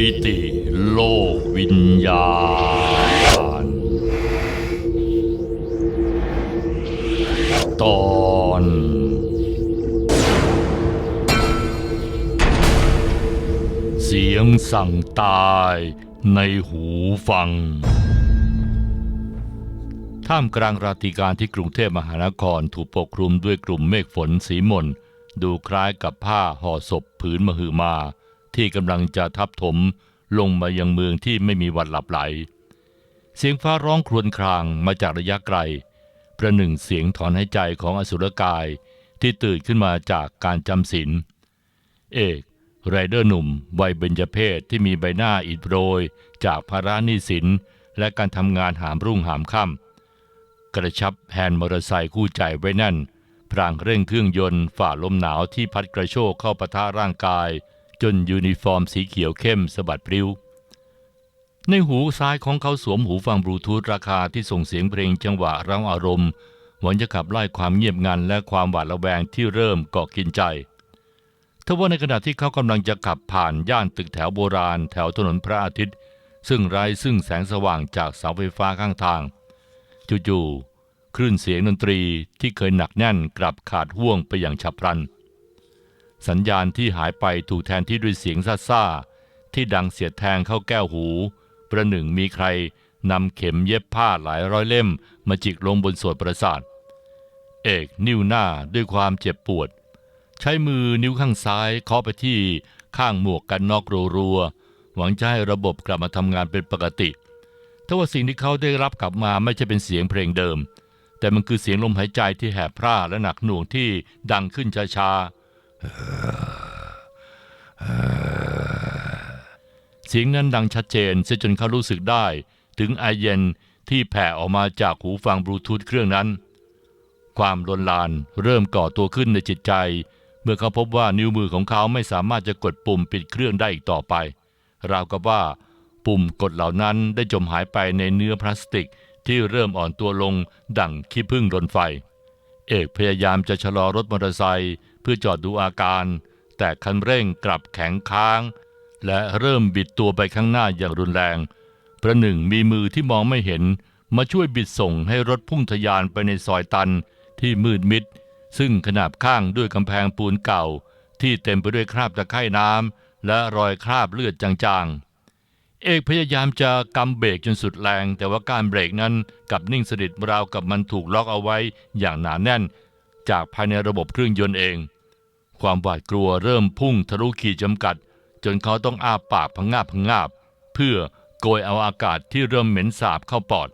มิติโลกวิญญาณ ตอนเสียงสั่งตายในหูฟัง ท่ามกลางราตรีการที่กรุงเทพมหานครถูกปกคลุมด้วยกลุ่มเมฆฝนสีมน ดูคล้ายกับผ้าห่อศพผืนมหึมา ที่กำลังจะทับถมลงมายังเมืองที่ไม่มีวันหลับไหล เสียงฟ้าร้องครวญครางมาจากระยะไกล ประหนึ่งเสียงถอนหายใจของอสุรกายที่ตื่นขึ้นมาจากการจำศีลเอกไรเดอร์หนุ่มวัยเบญจเพศที่มีใบหน้าอิดโรย จากภาระหนี้สินและการทำงานหามรุ่งหามค่ำกระชับแฮนด์มอเตอร์ไซค์คู่ใจไว้แน่นพรางเร่งเครื่องยนต์ฝ่าลมหนาวที่พัดกระโชกเข้าปะทะร่างกาย จนยูนิฟอร์มสีเขียวเข้มสะบัดพริ้ว ในหูซ้ายของเขาสวมหูฟังบลูทูธราคาที่ส่งเสียงเพลงจังหวะร้องอารมณ์หวังจะขับไล่ความเงียบงันและความหวาดระแวงที่เริ่มเกาะกินใจทว่าในขณะที่เขากำลังจะขับผ่านย่านตึกแถวโบราณ แถวถนนพระอาทิตย์ ซึ่งไร้ซึ่งแสงสว่างจากเสาไฟฟ้าข้างทาง จู่ๆคลื่นเสียงดนตรีที่เคยหนักแน่นกลับขาดห่วงไปอย่างฉับพลัน สัญญาณที่หายไปถูกแทนที่ด้วยเสียงซ่าๆที่ดังเสียดแทงเข้าแก้วหู ประหนึ่งมีใครนำเข็มเย็บผ้าหลายร้อยเล่ม มาจิกลงบนส่วนประสาท เอกนิ้วหน้าด้วยความเจ็บปวด ใช้มือนิ้วข้างซ้ายเคาะไปที่ข้างหมวกกันนอกรัวๆหวังจะให้ระบบกลับมาทำงานเป็นปกติทว่าสิ่งที่เขาได้รับกลับมาไม่ใช่เป็นเสียงเพลงเดิม แต่มันคือเสียงลมหายใจที่แหบพร่าและหนักหน่วงที่ดังขึ้นช้าๆ เสียงนั้นดังชัดเจนเสียจนเขารู้สึกได้ถึงไอเย็นที่แผ่ออกมาจากหูฟังบลูทูธเครื่องนั้น ความลนลานเริ่มก่อตัวขึ้นในจิตใจ เมื่อเขาพบว่านิ้วมือของเขาไม่สามารถจะกดปุ่มปิดเครื่องได้อีกต่อไป ราวกับว่าปุ่มกดเหล่านั้นได้จมหายไปในเนื้อพลาสติกที่เริ่มอ่อนตัวลงดั่งขี้ผึ้งรนไฟ เอกพยายามจะชะลอรถมอเตอร์ไซค์เพื่อจอดดูอาการ แต่คันเร่งกลับแข็งค้าง และเริ่มบิดตัวไปข้างหน้าอย่างรุนแรง ประหนึ่งมีมือที่มองไม่เห็นมาช่วยบิดส่งให้รถพุ่งทะยานไปในซอยตันที่มืดมิด ซึ่งขนาบข้างด้วยกำแพงปูนเก่า ที่เต็มไปด้วยคราบตะไคร่น้ำและรอยคราบเลือดจางๆ เอกพยายามจะกำเบรกจนสุดแรง แต่ว่าการเบรกนั้นกับนิ่งสนิทราวกับมันถูกล็อกเอาไว้อย่างหนาแน่น จากภายในระบบเครื่องยนต์เอง ความหวาดกลัวเริ่มพุ่งทะลุขีดจำกัด จนเขาต้องอ้าปากพังงาบพังงาบ เพื่อโกยเอาอากาศที่เริ่มเหม็นสาบเข้าปอด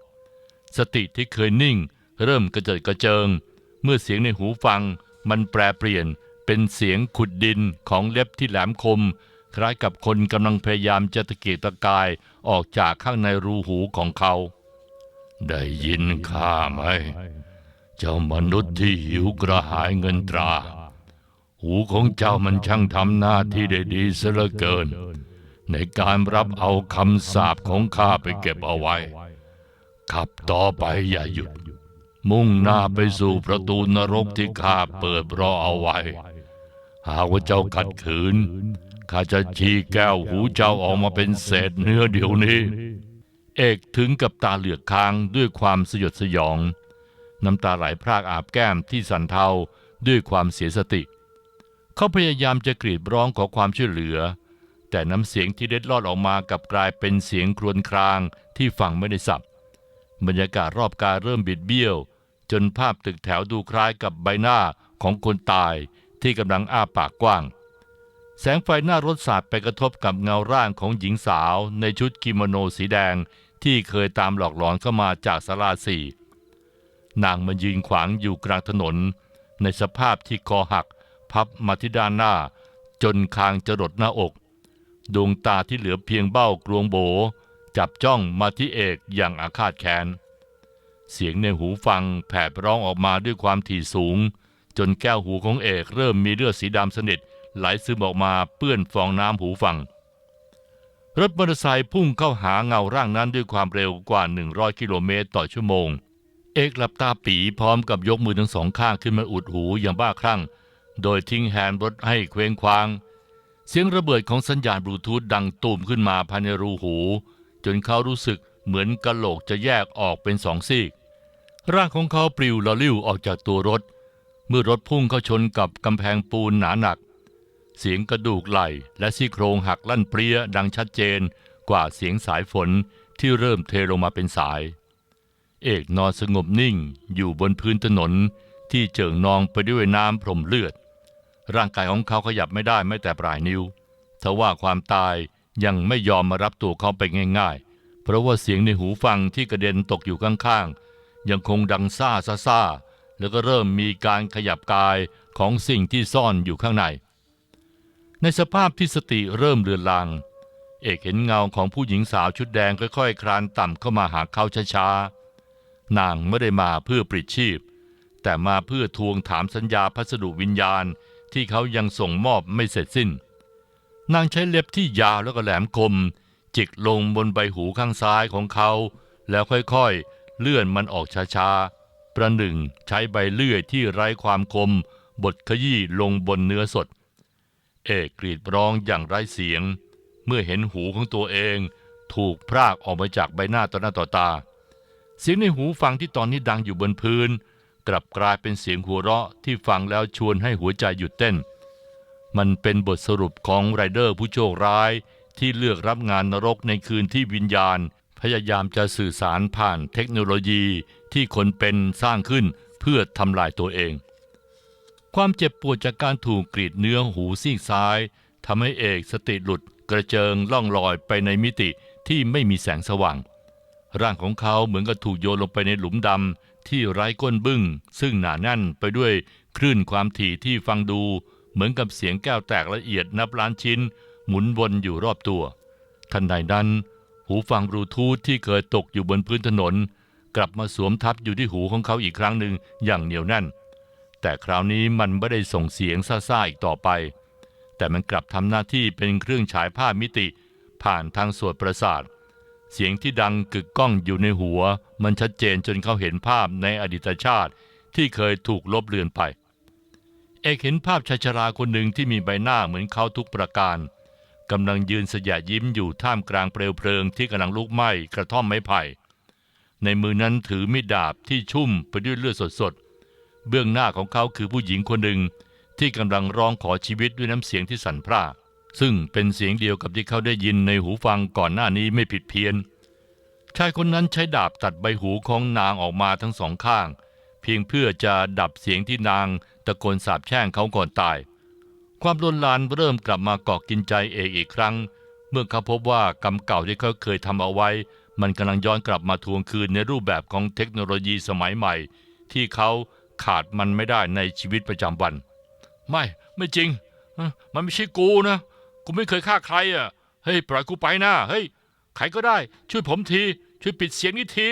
สติที่เคยนิ่ง เริ่มกระเจิดกระเจิง เมื่อเสียงในหูฟัง มันแปรเปลี่ยนเป็นเสียงขุดดินของเล็บที่แหลมคม คล้ายกับคนกำลังพยายามจะตะเกียกตะกายออกจากข้างในรูหูของเขา ได้ยินข้าไหม เจ้ามนุษย์ที่หิวกระหายเงินตรา หูของเจ้ามันช่างทำหน้าที่ได้ดีเสียเหลือเกิน ในการรับเอาคำสาปของข้าไปเก็บเอาไว้ ขับต่อไปอย่าหยุด มุ่งหน้าไปสู่ประตูนรกที่ข้าเปิดรอเอาไว้ หากว่าเจ้าขัดขืน ข้าจะชี้แก้วหูเจ้าออกมาเป็นเศษเนื้อเดี๋ยวนี้ เอกถึงกับตาเหลือกค้างด้วยความสยดสยอง น้ำตาไหลพรากอาบแก้มที่สันเทาด้วยความเสียสติ เขาพยายามจะกรีดร้องขอความช่วยเหลือ แต่น้ำเสียงที่เล็ดลอดออกมากับกลายเป็นเสียงครวญครางที่ฟังไม่ได้สับบรรยากาศรอบกายเริ่มบิดเบี้ยว จนภาพตึกแถวดูคล้ายกับใบหน้าของคนตายที่กำลังอ้าปากกว้าง แสงไฟหน้ารถสาดไปกระทบกับเงาร่างของหญิงสาวในชุดกิโมโนสีแดงที่เคยตามหลอกหลอนเข้ามาจากสาราสี่นางมันยืนขวางอยู่กลางถนน ในสภาพที่คอหัก พับมาที่ด้านหน้า จนคางจะรดหน้าอก ดวงตาที่เหลือเพียงเบ้ากลวงโบ จับจ้องมาที่เอกอย่างอาฆาตแค้น เสียงในหูฟังแผดร้องออกมาด้วยความถี่สูง จนแก้วหูของเอกเริ่มมีเลือดสีดำสนิท ไหลซึมออกมาเปื้อนฟองน้ำหูฟัง รถมอเตอร์ไซค์พุ่งเข้าหาเงาร่างนั้นด้วยความเร็วกว่า 100 กิโลเมตรต่อชั่วโมง เอกหลับตาปีพร้อมกับยกมือทั้งสองข้างขึ้นมาอุดหูอย่างบ้าคลั่ง โดยทิ้งแฮนด์รถให้เคว้งคว้าง เสียงระเบิดของสัญญาณบลูทูธดังตูมขึ้นมาภายในรูหู จนเขารู้สึกเหมือนกะโหลกจะแยกออกเป็นสองซีก ร่างของเขาปลิวละลิ้วออกจากตัวรถ เมื่อรถพุ่งเข้าชนกับกำแพงปูนหนาหนัก เสียงกระดูกไหล่และซี่โครงหักลั่นเปรี้ยดังชัดเจนกว่าเสียงสายฝนที่เริ่มเทลงมาเป็นสาย เอกนอนสงบนิ่งอยู่บนพื้นถนนที่เจิ่งนองไปด้วยน้ำพรมเลือด ร่างกายของเขาขยับไม่ได้แม้แต่ปลายนิ้วทว่าความตายยังไม่ยอมมารับตัวเขาไปง่ายๆ เพราะว่าเสียงในหูฟังที่กระเด็นตกอยู่ข้างๆ ยังคงดังซ่าซ่าซ่าแล้วก็เริ่มมีการขยับกายของสิ่งที่ซ่อนอยู่ข้างใน ในสภาพที่สติเริ่มเลือนลาง เอกเห็นเงาของผู้หญิงสาวชุดแดงค่อยๆ คลานต่ำเข้ามาหาเขาช้าๆ นางไม่ได้มาเพื่อปลิดชีพ แต่มาเพื่อทวงถามสัญญาพัสดุวิญญาณที่เขายังส่งมอบไม่เสร็จสิ้น นางใช้เล็บที่ยาวแล้วก็แหลมคม จิกลงบนใบหูข้างซ้ายของเขา แล้วค่อยๆ เลื่อนมันออกช้าๆ ประหนึ่งใช้ใบเลื่อยที่ไร้ความคมบดขยี้ลงบนเนื้อสด เอกกรีดร้องอย่างไร้เสียง เมื่อเห็นหูของตัวเองถูกพรากออกมาจากใบหน้าต่อหน้าต่อตา เสียงในหูฟังที่ตอนนี้ดังอยู่บนพื้น กลับกลายเป็นเสียงหัวเราะที่ฟังแล้วชวนให้หัวใจหยุดเต้น มันเป็นบทสรุปของไรเดอร์ผู้โชคร้ายที่เลือกรับงานนรกในคืนที่วิญญาณ พยายามจะสื่อสารผ่านเทคโนโลยีที่คนเป็นสร้างขึ้นเพื่อทำลายตัวเอง ความเจ็บปวดจากการถูกกรีดเนื้อหูซีกซ้ายทำให้เอกสติหลุดกระเจิงล่องลอยไปในมิติที่ไม่มีแสงสว่าง ร่างของเขาเหมือนกับถูกโยนลงไปในหลุมดำที่ไร้ก้นบึ้ง ซึ่งหนาแน่นไปด้วยคลื่นความถี่ที่ฟังดู เหมือนกับเสียงแก้วแตกละเอียดนับล้านชิ้น หมุนวนอยู่รอบตัว ทันใดนั้น หูฟังบลูทูธที่เคยตกอยู่บนพื้นถนน กลับมาสวมทับอยู่ที่หูของเขาอีกครั้งหนึ่งอย่างเหนียวแน่น แต่คราวนี้มันไม่ได้ส่งเสียงซ่าๆอีกต่อไป แต่มันกลับทำหน้าที่เป็นเครื่องฉายภาพมิติ ผ่านทางส่วนประสาท เสียงที่ดังกึกก้องอยู่ในหัว มันชัดเจนจนเขาเห็นภาพในอดีตชาติที่เคยถูกลบเลือนไป เอกเห็นภาพชายชราคนหนึ่งที่มีใบหน้าเหมือนเขาทุกประการกำลังยืนสยะยิ้มอยู่ท่ามกลางเปลวเพลิงที่กำลังลุกไหม้กระท่อมไม้ไผ่ ในมือนั้นถือมีดดาบที่ชุ่มไปด้วยเลือดสดๆ เบื้องหน้าของเขาคือผู้หญิงคนหนึ่งที่กำลังร้องขอชีวิตด้วยน้ำเสียงที่สั่นพร่า ซึ่งเป็นเสียงเดียวกับที่เขาได้ยินในหูฟังก่อนหน้านี้ไม่ผิดเพี้ยน ชายคนนั้นใช้ดาบตัดใบหูของนางออกมาทั้งสองข้าง เพียงเพื่อจะดับเสียงที่นางตะโกนสาปแช่งเขาก่อนตาย ความลนลานเริ่มกลับมาเกาะกินใจเอกอีกครั้ง เมื่อเขาพบว่ากรรมเก่าที่เขาเคยทำเอาไว้ มันกำลังย้อนกลับมาทวงคืนในรูปแบบของเทคโนโลยีสมัยใหม่ ที่เขา ขาดมันไม่ได้ในชีวิตประจำวัน ไม่ไม่จริง มันไม่ใช่กูนะกูไม่เคยฆ่าใครอะเฮ้ยปล่อยกูไปนะเฮ้ยใครก็ได้ ช่วยผมที ช่วยปิดเสียงนี้ที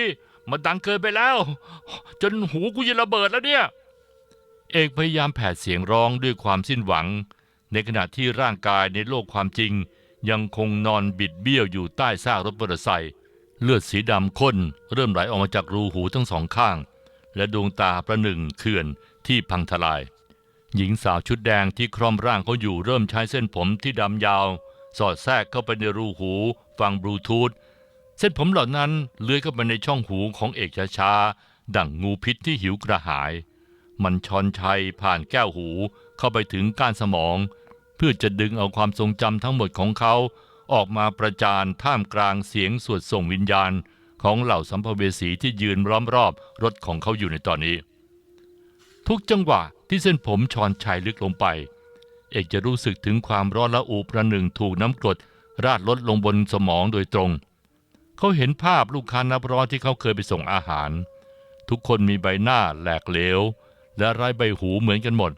มันดังเกินไปแล้ว จนหูกูจะระเบิดแล้วเนี่ย เอกพยายามแผดเสียงร้องด้วยความสิ้นหวัง ในขณะที่ร่างกายในโลกความจริง ยังคงนอนบิดเบี้ยวอยู่ใต้ซากรถมอเตอร์ไซค์เลือดสีดำข้นเริ่มไหลออกมาจากรูหูทั้งสองข้าง และดวงตาประหนึ่งเขื่อนที่พังทลาย หญิงสาวชุดแดงที่คร่อมร่างเขาอยู่เริ่มใช้เส้นผมที่ดำยาว สอดแทรกเข้าไปในรูหู ฟังบลูทูธเส้นผมเหล่านั้นเลื้อยเข้าไปในช่องหูของเอกช้าๆดั่งงูพิษที่หิวกระหาย มันชอนชัยผ่านแก้วหูเข้าไปถึงก้านสมอง เพื่อจะดึงเอาความทรงจำทั้งหมดของเขา ออกมาประจานท่ามกลางเสียงสวดส่งวิญญาณ ของเหล่าสัมภเวสีที่ยืนล้อมรอบรถของเขาอยู่ในตอนนี้ ทุกจังหวะที่เส้นผมชอนชัยลึกลงไป เอกจะรู้สึกถึงความร้อนละอุประหนึ่งถูกน้ำกรดราดลดลงบนสมองโดยตรง เขาเห็นภาพลูกค้านับร้อยที่เขาเคยไปส่งอาหาร ทุกคนมีใบหน้าแหลกเหลว และไร้ใบหูเหมือนกันหมด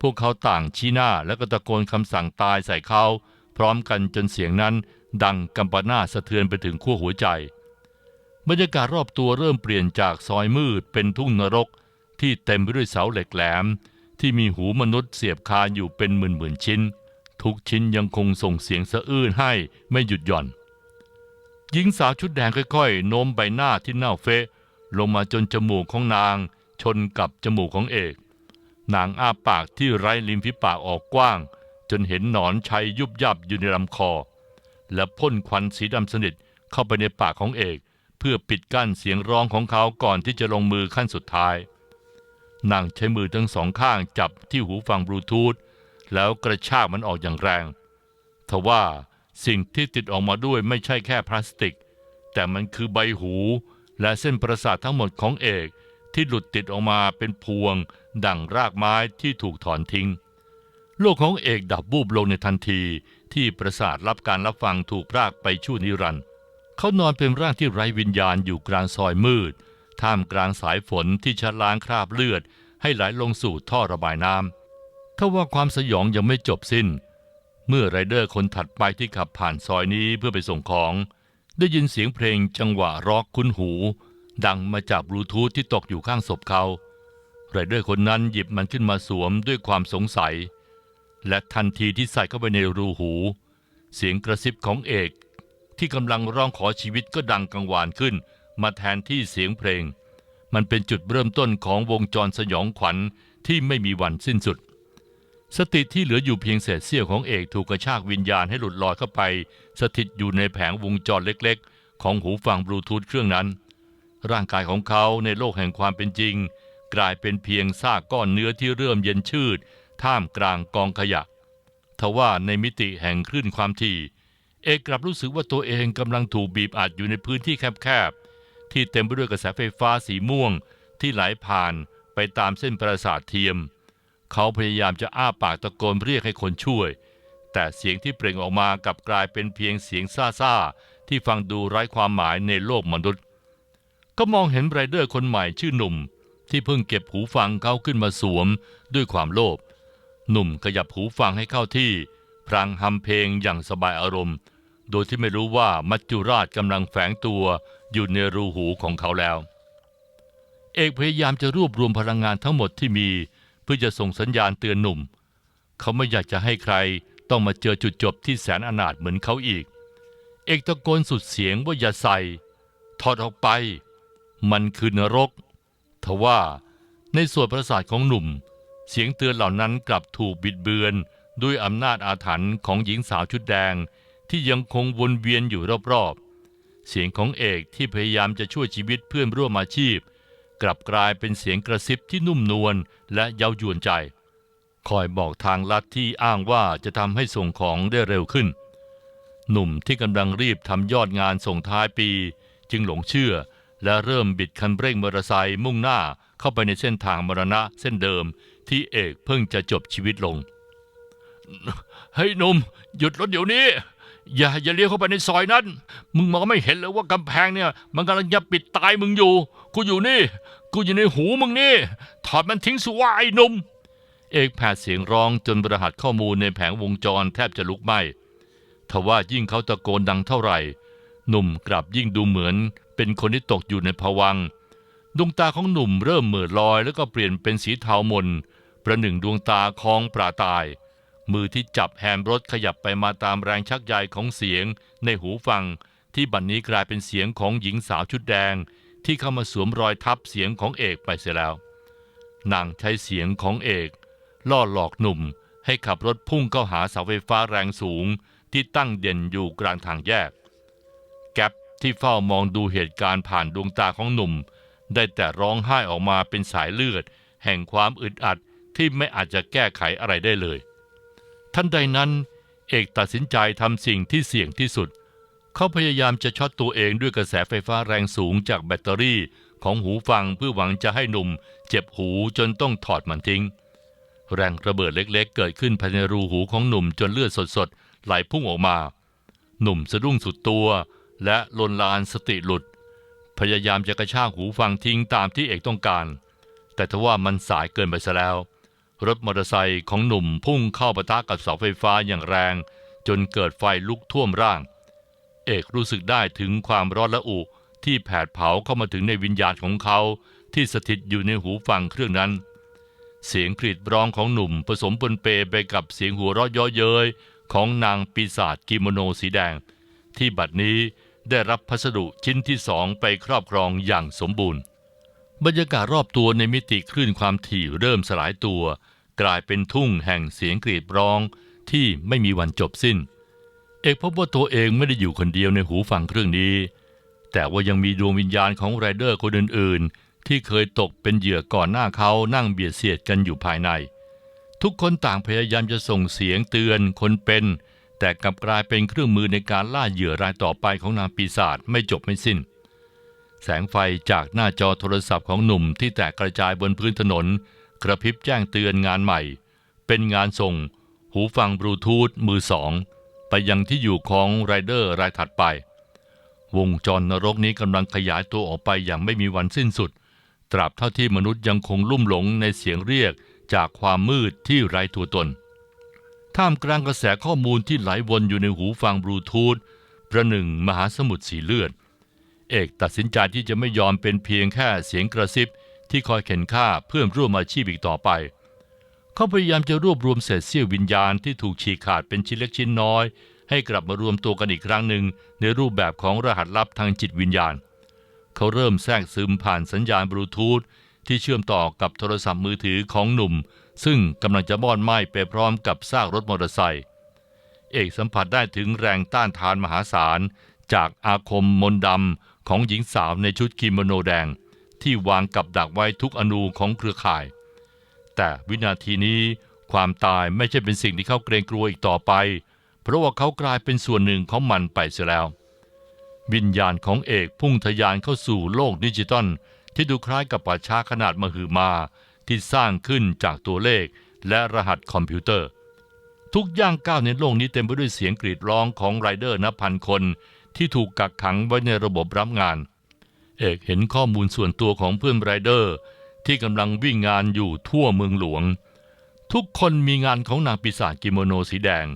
พวกเขาต่างชี้หน้าและก็ตะโกนคำสั่งตายใส่เขา พร้อมกันจนเสียงนั้นดังกำปนาสะเทือนไปถึงขั้วหัวใจ บรรยากาศรอบตัวเริ่มเปลี่ยนจากซอยมืดเป็นทุ่งนรก ที่เต็มไปด้วยเสาเหล็กแหลม ที่มีหูมนุษย์เสียบคาอยู่เป็นหมื่นๆชิ้น ทุกชิ้นยังคงส่งเสียงสะอื้นให้ไม่หยุดหย่อน หญิงสาวชุดแดงค่อยๆ โน้มใบหน้าที่เน่าเฟะลงมาจนจมูกของนาง ชนกับจมูกของเอก นางอ้าปากที่ไร้ริมฝีปากออกกว้าง จนเห็นหนอนชัยยุบยับอยู่ในลำคอ และพ่นควันสีดำสนิทเข้าไปในปากของเอก เพื่อปิดกั้นเสียงร้องของเขาก่อนที่จะลงมือขั้นสุดท้าย นางใช้มือทั้งสองข้างจับที่หูฟังบลูทูธแล้วกระชากมันออกอย่างแรง ทว่าสิ่งที่ติดออกมาด้วยไม่ใช่แค่พลาสติก แต่มันคือใบหูและเส้นประสาททั้งหมดของเอกที่หลุดติดออกมาเป็นพวง ดั่งรากไม้ที่ถูกถอนทิ้ง โลกของเอกดับบูบลงในทันทีที่ประสาทรับการรับฟังถูกพรากไปชั่วนิรันด์ เขานอนเป็นร่างที่ไร้วิญญาณอยู่กลางซอยมืด ท่ามกลางสายฝนที่ชะล้างคราบเลือด ให้ไหลลงสู่ท่อระบายน้ำทว่าความสยองยังไม่จบสิ้น เมื่อไรเดอร์คนถัดไปที่ขับผ่านซอยนี้เพื่อไปส่งของ ได้ยินเสียงเพลงจังหวะร็อกคุ้นหู ดังมาจากบลูทูธที่ตกอยู่ข้างศพเขาไรเดอร์คนนั้นหยิบมันขึ้นมาสวมด้วยความสงสัย และทันทีที่ใส่เข้าไปในรูหู เสียงกระซิบของเอก ที่กำลังร้องขอชีวิตก็ดังกังวานขึ้น มาแทนที่เสียงเพลง มันเป็นจุดเริ่มต้นของวงจรสยองขวัญที่ไม่มีวันสิ้นสุด สติที่เหลืออยู่เพียงเศษเสี้ยวของเอกถูกกระชากวิญญาณให้หลุดลอยเข้าไป สถิตอยู่ในแผงวงจรเล็กๆ ของหูฟังบลูทูธเครื่องนั้น ร่างกายของเขาในโลกแห่งความเป็นจริง กลายเป็นเพียงซากก้อนเนื้อที่เริ่มเย็นชืดท่ามกลางกองขยะทว่าในมิติแห่งคลื่นความถี่ เอกกลับรู้สึกว่าตัวเองกำลังถูกบีบอัดอยู่ในพื้นที่แคบๆ ที่เต็มไปด้วยกระแสไฟฟ้าสีม่วงที่ไหลผ่านไปตามเส้นประสาทเทียม เขาพยายามจะอ้าปากตะโกนเรียกให้คนช่วย แต่เสียงที่เปล่งออกมากลับกลายเป็นเพียงเสียงซ่าๆ ที่ฟังดูไร้ความหมายในโลกมนุษย์ ก็มองเห็นไรเดอร์คนใหม่ชื่อหนุ่ม ที่เพิ่งเก็บหูฟังเขาขึ้นมาสวมด้วยความโลภหนุ่มขยับหูฟังให้เข้าที่ พรางฮัมเพลงอย่างสบายอารมณ์ โดยที่ไม่รู้ว่ามัจจุราชกำลังแฝงตัวอยู่ในรูหูของเขาแล้ว เอกพยายามจะรวบรวมพลังงานทั้งหมดที่มี เพื่อจะส่งสัญญาณเตือนหนุ่ม เขาไม่อยากจะให้ใครต้องมาเจอจุดจบที่แสนอนาถเหมือนเขาอีก เอกตะโกนสุดเสียงว่าอย่าใส่ถอดออกไป มันคือนรกทว่าในส่วนประสาทของหนุ่ม เสียงเตือนเหล่านั้นกลับถูกบิดเบือน ด้วยอำนาจอาถรรพ์ของหญิงสาวชุดแดงที่ยังคงวนเวียนอยู่รอบๆ เสียงของเอกที่พยายามจะช่วยชีวิตเพื่อนร่วมอาชีพ กลับกลายเป็นเสียงกระซิบที่นุ่มนวลและเย้ายวนใจ คอยบอกทางลัดที่อ้างว่าจะทำให้ส่งของได้เร็วขึ้น หนุ่มที่กำลังรีบทำยอดงานส่งท้ายปี จึงหลงเชื่อและเริ่มบิดคันเร่งมอเตอร์ไซค์มุ่งหน้าเข้าไปในเส้นทางมรณะเส้นเดิมที่เอกเพิ่งจะจบชีวิตลง เฮ้ยหนุ่มหยุดรถเดี๋ยวนี้ อย่าอย่าเลี้ยวเข้าไปในซอยนั้น มึงมองไม่เห็นเลยว่ากำแพงเนี่ย มันกำลังจะปิดตายมึงอยู่ กูอยู่นี่ กูอยู่ในหูมึงนี่ ถอดมันทิ้งสิว่าไอ้หนุ่ม เอกแผดเสียงร้องจนประหัสข้อมูลในแผงวงจรแทบจะลุกไหม้ทว่ายิ่งเขาตะโกนดังเท่าไหร่ หนุ่มกลับยิ่งดูเหมือน เป็นคนที่ตกอยู่ในภวังค์ดวงตาของหนุ่มเริ่มเหม่อลอยแล้วก็เปลี่ยนเป็นสีเทาหมนประหนึ่งดวงตาคองปลาตาย มือที่จับแฮนด์รถขยับไปมาตามแรงชักใยของเสียง ในหูฟัง ที่บัดนนี้กลายเป็นเสียงของหญิงสาวชุดแดง ที่เข้ามาสวมรอยทับเสียงของเอกไปเสียแล้ว นางใช้เสียงของเอก ล่อหลอกหนุ่ม ให้ขับรถพุ่งเข้าหาเสาไฟฟ้าแรงสูง ที่ตั้งเด่นอยู่กลางทางแยก แก๊ปที่เฝ้ามองดูเหตุการณ์ผ่านดวงตาของหนุ่ม ได้แต่ร้องไห้ออกมาเป็นสายเลือด แห่งความอึดอัดที่ไม่อาจจะแก้ไขอะไรได้เลย ทันใดนั้นเอกตัดสินใจทำสิ่งที่เสี่ยงที่สุด เขาพยายามจะช็อตตัวเองด้วยกระแสไฟฟ้าแรงสูงจากแบตเตอรี่ของหูฟังเพื่อหวังจะให้หนุ่ม เจ็บหูจนต้องถอดมันทิ้ง แรงระเบิดเล็กๆ เกิดขึ้นภายในรูหูของหนุ่มจนเลือดสดๆ ไหลพุ่งออกมา หนุ่มสะดุ้งสุดตัว และลนลานสติหลุด พยายามจะกระชากหูฟังทิ้งตามที่เอกต้องการ แต่ทว่ามันสายเกินไปซะแล้ว รถมอเตอร์ไซค์ของหนุ่มพุ่งเข้าปะทะกับเสาไฟฟ้าอย่างแรง จนเกิดไฟลุกท่วมร่าง เอกรู้สึกได้ถึงความร้อนละอุที่แผดเผาเข้ามาถึงในวิญญาณของเขา ที่สถิตอยู่ในหูฟังเครื่องนั้น เสียงกรีดร้องของหนุ่มผสมปนเปไปกับเสียงหัวเราะเย่อเย้ยของนางปีศาจกิโมโนสีแดง ที่บัดนี้ได้รับพัสดุชิ้นที่สองไปครอบครองอย่างสมบูรณ์ บรรยากาศรอบตัวในมิติคลื่นความถี่เริ่มสลายตัว กลายเป็นทุ่งแห่งเสียงกรีดร้องที่ไม่มีวันจบสิ้น เอกพบว่าตัวเองไม่ได้อยู่คนเดียวในหูฟังเครื่องนี้ แต่ว่ายังมีดวงวิญญาณของไรเดอร์คนอื่นๆ ที่เคยตกเป็นเหยื่อก่อนหน้าเขานั่งเบียดเสียดกันอยู่ภายใน ทุกคนต่างพยายามจะส่งเสียงเตือนคนเป็น แต่กลับกลายเป็นเครื่องมือในการล่าเหยื่อรายต่อไปของนางปีศาจไม่จบไม่สิ้น แสงไฟจากหน้าจอโทรศัพท์ของหนุ่มที่แตกกระจายบนพื้นถนน กระพริบแจ้งเตือนงานใหม่ เป็นงานส่ง หูฟังบลูทูธมือสองไปยังที่อยู่ของไรเดอร์รายถัดไป วงจรนรกนี้กำลังขยายตัวออกไปอย่างไม่มีวันสิ้นสุด ตราบเท่าที่มนุษย์ยังคงลุ่มหลงในเสียงเรียกจากความมืดที่ไร้ตัวตน ท่ามกลางกระแสข้อมูลที่ไหลวนอยู่ในหูฟังบลูทูธประหนึ่งมหาสมุทรสีเลือด เอกตัดสินใจที่จะไม่ยอมเป็นเพียงแค่เสียงกระซิบ ที่คอยเข็นฆ่าเพื่อนร่วมอาชีพอีกต่อไป เขาพยายามจะรวบรวมเศษเสี้ยววิญญาณที่ถูกฉีกขาดเป็นชิ้นเล็กชิ้นน้อย ให้กลับมารวมตัวกันอีกครั้งหนึ่งในรูปแบบของรหัสลับทางจิตวิญญาณ เขาเริ่มแทรกซึมผ่านสัญญาณบลูทูธที่เชื่อมต่อกับโทรศัพท์มือถือของหนุ่ม ซึ่งกำลังจะมอดไหม้ไปพร้อมกับซากรถมอเตอร์ไซค์เอกสัมผัสได้ถึงแรงต้านทานมหาศาล จากอาคมมนดำของหญิงสาวในชุดกิโมโนแดง ที่วางกับดักไว้ทุกอนูของเครือข่าย แต่วินาทีนี้ความตายไม่ใช่เป็นสิ่งที่เขาเกรงกลัวอีกต่อไป เพราะว่าเขากลายเป็นส่วนหนึ่งของมันไปเสียแล้ว วิญญาณของเอกพุ่งทะยานเข้าสู่โลกดิจิตอลที่ดูคล้ายกับป่าช้าขนาดมหึมาที่สร้างขึ้นจากตัวเลขและรหัสคอมพิวเตอร์ ทุกย่างก้าวในโลกนี้เต็มไปด้วยเสียงกรีดร้องของไรเดอร์นับพันคน ที่ถูกกักขังไว้ในระบบรับงาน เอกเห็นข้อมูลส่วนตัวของเพื่อนไรเดอร์ ที่กำลังวิ่งงานอยู่ทั่วเมืองหลวง ทุกคนมีงานของนางปีศาจกิโมโนสีแดง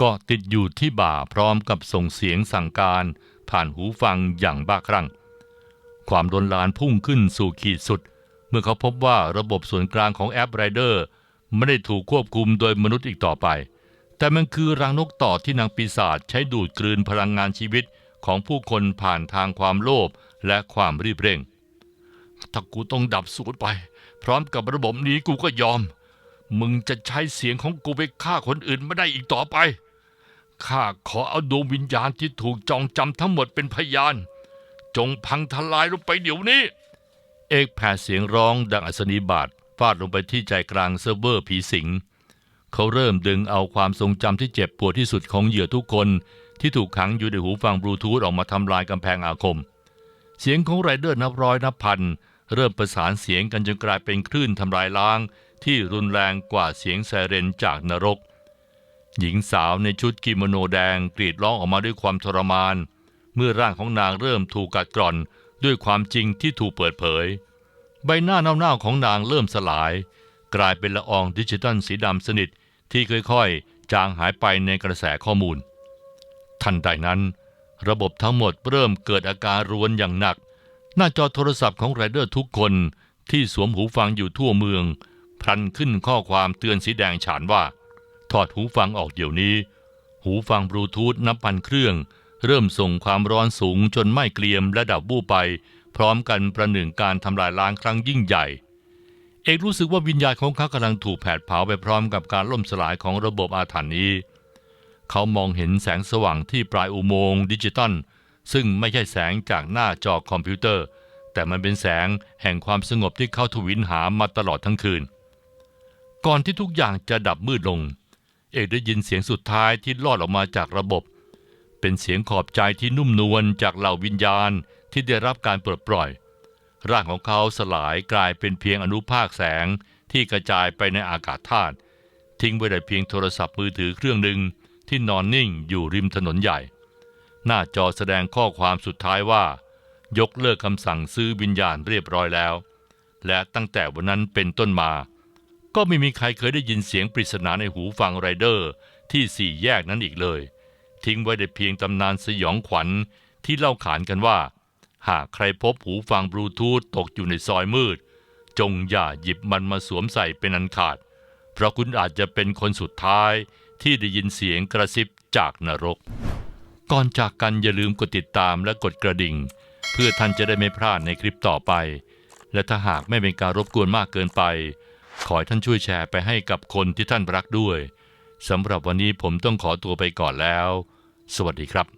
ก็ติดอยู่ที่บ่าพร้อมกับส่งเสียงสั่งการ ผ่านหูฟังอย่างบ้าคลั่ง ความลนลานพุ่งขึ้นสู่ขีดสุด เมื่อเขาพบว่าระบบส่วนกลางของแอปไรเดอร์ไม่ได้ถูกควบคุมโดยมนุษย์อีกต่อไป แต่มันคือรังนกต่อที่นางปีศาจใช้ดูดกลืนพลังงานชีวิตของผู้คนผ่านทางความโลภ และความรีบเร่ง ถ้ากูต้องดับสูญไป พร้อมกับระบบนี้กูก็ยอม มึงจะใช้เสียงของกูไปฆ่าคนอื่นไม่ได้อีกต่อไป ข้าขอเอาดวงวิญญาณที่ถูกจองจำทั้งหมดเป็นพยาน จงพังทลายลงไปเดี๋ยวนี้ เอกแผ่เสียงร้องดังอัศนีบาทฟาดลงไปที่ใจกลางเซิร์ฟเวอร์ผีสิง เขาเริ่มดึงเอาความทรงจำที่เจ็บปวดที่สุดของเหยื่อทุกคนที่ถูกขังอยู่ในหูฟังบลูทูธออกมาทำลายกำแพงอาคม เสียงของไรเดอร์นับร้อยนับพันเริ่มประสานเสียงกันจนกลายเป็นคลื่นทำลายล้าง ที่รุนแรงกว่าเสียงไซเรนจากนรก หญิงสาวในชุดกิโมโนแดงกรีดร้องออกมาด้วยความทรมาน เมื่อร่างของนางเริ่มถูกกัดกร่อนด้วยความจริงที่ถูกเปิดเผย ใบหน้าเน่าๆของนางเริ่มสลาย กลายเป็นละอองดิจิตอลสีดำสนิทที่ค่อยๆ จางหายไปในกระแสข้อมูล ทันใดนั้น ระบบทั้งหมดเริ่มเกิดอาการรวนอย่างหนัก หน้าจอโทรศัพท์ของไรเดอร์ทุกคนที่สวมหูฟังอยู่ทั่วเมือง พลันขึ้นข้อความเตือนสีแดงฉานว่า ถอดหูฟังออกเดี๋ยวนี้ หูฟังบลูทูธนับพันเครื่อง เริ่มส่งความร้อนสูงจนไหม้เกลียมและดับบู้ไป พร้อมกันประหนึ่งการทำลายล้างครั้งยิ่งใหญ่ เอกรู้สึกว่าวิญญาณของเขากำลังถูกแผดเผาไปพร้อมกับการล่มสลายของระบบอาถรรพ์นี้ เขามองเห็นแสงสว่างที่ปลายอุโมงค์ดิจิตอลซึ่งไม่ใช่แสงจากหน้าจอคอมพิวเตอร์ แต่มันเป็นแสงแห่งความสงบที่เขาทวินหามาตลอดทั้งคืน ก่อนที่ทุกอย่างจะดับมืดลง เอกได้ยินเสียงสุดท้ายที่ลอดออกมาจากระบบ เป็นเสียงขอบใจที่นุ่มนวลจากเหล่าวิญญาณที่ได้รับการปลดปล่อย ร่างของเขาสลายกลายเป็นเพียงอนุภาคแสงที่กระจายไปในอากาศธาตุทิ้งไว้แต่เพียงโทรศัพท์มือถือเครื่องหนึ่ง ที่นอนนิ่งอยู่ริมถนนใหญ่ หน้าจอแสดงข้อความสุดท้ายว่า ยกเลิกคำสั่งซื้อวิญญาณเรียบร้อยแล้ว และตั้งแต่วันนั้นเป็นต้นมา ก็ไม่มีใครเคยได้ยินเสียงปริศนาในหูฟังไรเดอร์ที่สี่แยกนั้นอีกเลย ทิ้งไว้แต่เพียงตำนานสยองขวัญที่เล่าขานกันว่า หากใครพบหูฟังบลูทูธตกอยู่ในซอยมืด จงอย่าหยิบมันมาสวมใส่เป็นอันขาด เพราะคุณอาจจะเป็นคนสุดท้าย ที่ได้ยินเสียงกระซิบจากนรก ก่อนจากกันอย่าลืมกดติดตามและกดกระดิ่ง เพื่อท่านจะได้ไม่พลาดในคลิปต่อไป และถ้าหากไม่เป็นการรบกวนมากเกินไป ขอให้ท่านช่วยแชร์ไปให้กับคนที่ท่านรักด้วยสำหรับวันนี้ผมต้องขอตัวไปก่อนแล้ว สวัสดีครับ